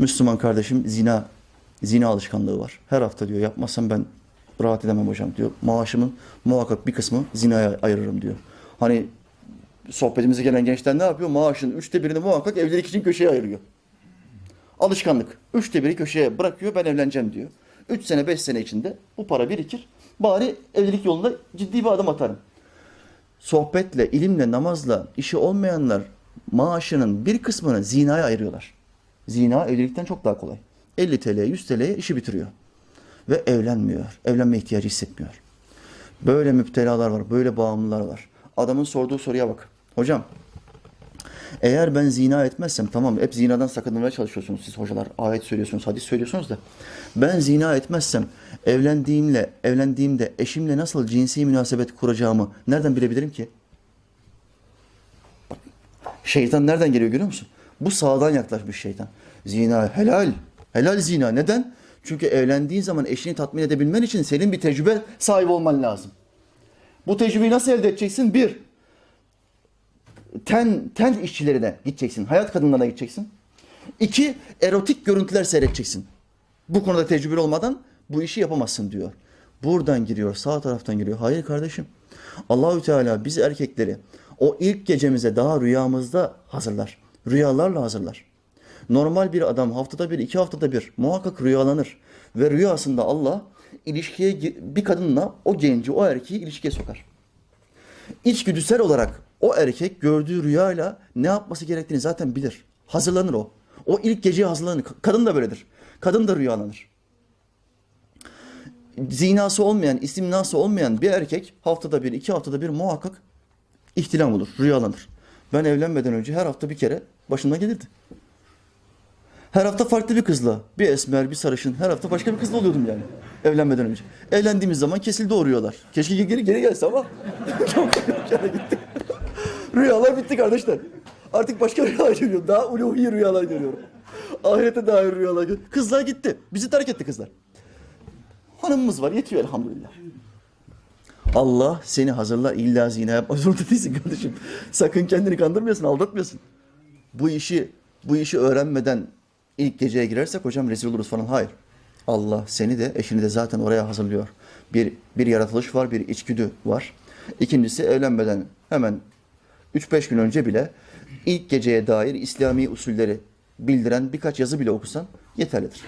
Müslüman kardeşim zina zina alışkanlığı var. Her hafta diyor yapmazsam ben rahat edemem hocam diyor. Maaşımın muhakkak bir kısmı zinaya ayırırım diyor. Hani sohbetimize gelen gençler ne yapıyor? Maaşın üçte birini muhakkak evlilik için köşeye ayırıyor. Alışkanlık. Üçte biri köşeye bırakıyor ben evleneceğim diyor. Üç sene beş sene içinde bu para birikir. Bari evlilik yolunda ciddi bir adım atarım. Sohbetle, ilimle, namazla işi olmayanlar maaşının bir kısmını zinaya ayırıyorlar. Zina evlilikten çok daha kolay. 50 TL'ye 100 TL'ye işi bitiriyor. Ve evlenmiyor. Evlenme ihtiyacı hissetmiyor. Böyle müptelalar var, böyle bağımlılar var. Adamın sorduğu soruya bak. Hocam, eğer ben zina etmezsem, tamam hep zinadan sakınmaya çalışıyorsunuz siz hocalar. Ayet söylüyorsunuz, hadis söylüyorsunuz da. Ben zina etmezsem, evlendiğimle, evlendiğimde eşimle nasıl cinsi münasebet kuracağımı nereden bilebilirim ki? Şeytan nereden geliyor görüyor musun? Bu sağdan yaklaşmış şeytan. Zina helal. Helal zina. Neden? Çünkü evlendiğin zaman eşini tatmin edebilmen için senin bir tecrübe sahibi olman lazım. Bu tecrübeyi nasıl elde edeceksin? Bir, ten, ten işçilerine gideceksin. Hayat kadınlarına gideceksin. İki, erotik görüntüler seyredeceksin. Bu konuda tecrübeli olmadan bu işi yapamazsın diyor. Buradan giriyor, sağ taraftan giriyor. Hayır kardeşim. Allahü Teala biz erkekleri o ilk gecemize daha rüyamızda hazırlar. Rüyalarla hazırlar. Normal bir adam haftada bir, iki haftada bir muhakkak rüyalanır. Ve rüyasında Allah ilişkiye bir kadınla o genci, o erkeği ilişkiye sokar. İçgüdüsel olarak o erkek gördüğü rüyayla ne yapması gerektiğini zaten bilir. Hazırlanır o. O ilk geceye hazırlanır. Kadın da böyledir. Kadın da rüyalanır. Zinası olmayan, istimnası olmayan bir erkek haftada bir, iki haftada bir muhakkak ihtilam olur, rüyalanır. Ben evlenmeden önce her hafta bir kere başıma gelirdi. Her hafta farklı bir kızla. Bir esmer, bir sarışın. Her hafta başka bir kızla oluyordum yani. Evlenmeden önce. Evlendiğimiz zaman kesildi o rüyalar. Keşke geri, geri gelse ama. Gitti. Rüyalar bitti kardeşler. Artık başka rüyalar görüyorum. Daha uluhi rüyalar görüyorum. Ahirete dair rüyalar görüyorum. Kızlar gitti. Bizi terk etti kızlar. Hanımımız var. Yetiyor elhamdülillah. Allah seni hazırlar. İlla zina yapmak zorunda değilsin kardeşim. Sakın kendini kandırmıyorsun, aldatmıyorsun bu işi bu işi öğrenmeden ilk geceye girersek hocam rezil oluruz falan. Hayır. Allah seni de eşini de zaten oraya hazırlıyor. Bir bir yaratılış var, bir içgüdü var. İkincisi evlenmeden hemen 3-5 gün önce bile ilk geceye dair İslami usulleri bildiren birkaç yazı bile okusan yeterlidir.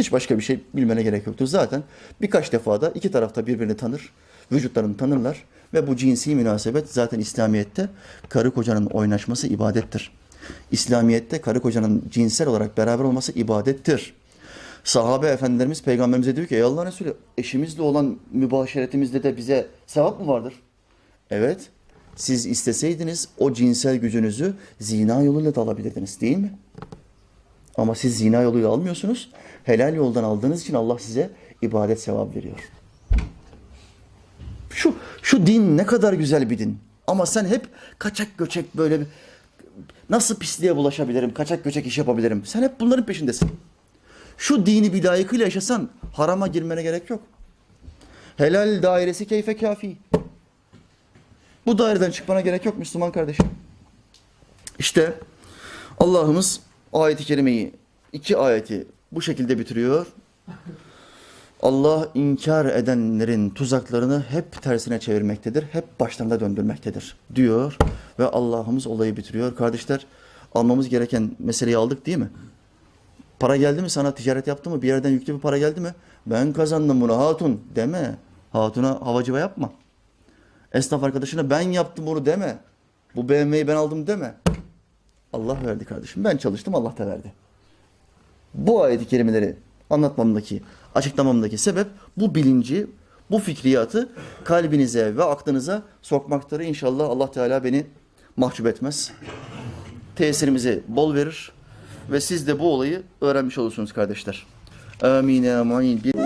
Hiç başka bir şey bilmene gerek yoktur. Zaten birkaç defada iki tarafta birbirini tanır, vücutlarını tanırlar ve bu cinsi münasebet zaten İslamiyet'te karı kocanın oynaşması ibadettir. İslamiyet'te karı kocanın cinsel olarak beraber olması ibadettir. Sahabe efendilerimiz peygamberimize diyor ki ey Allah Resulü eşimizle olan mübaşeretimizde de bize sevap mı vardır? Evet. Siz isteseydiniz o cinsel gücünüzü zina yoluyla da alabilirdiniz değil mi? Ama siz zina yoluyla almıyorsunuz. Helal yoldan aldığınız için Allah size ibadet sevabı veriyor. Şu şu din ne kadar güzel bir din. Ama sen hep kaçak göçek böyle bir nasıl pisliğe bulaşabilirim, kaçak göçek iş yapabilirim. Sen hep bunların peşindesin. Şu dini bir layıkıyla yaşasan harama girmene gerek yok. Helal dairesi keyfe kafi. Bu daireden çıkmana gerek yok Müslüman kardeşim. İşte Allah'ımız ayeti kerimeyi, iki ayeti bu şekilde bitiriyor. Allah inkar edenlerin tuzaklarını hep tersine çevirmektedir. Hep başlarına döndürmektedir diyor. Ve Allah'ımız olayı bitiriyor. Kardeşler almamız gereken meseleyi aldık değil mi? Para geldi mi sana ticaret yaptı mı? Bir yerden yüklü bir para geldi mi? Ben kazandım bunu hatun deme. Hatuna havacıva yapma. Esnaf arkadaşına ben yaptım bunu deme. Bu BMW'yi ben aldım deme. Allah verdi kardeşim. Ben çalıştım Allah da verdi. Bu ayeti kerimeleri anlatmamdaki, açıklamamdaki sebep bu bilinci, bu fikriyatı kalbinize ve aklınıza sokmaktır. İnşallah Allah Teala beni mahcup etmez. Tesirimizi bol verir ve siz de bu olayı öğrenmiş olursunuz kardeşler. Amin. Amin.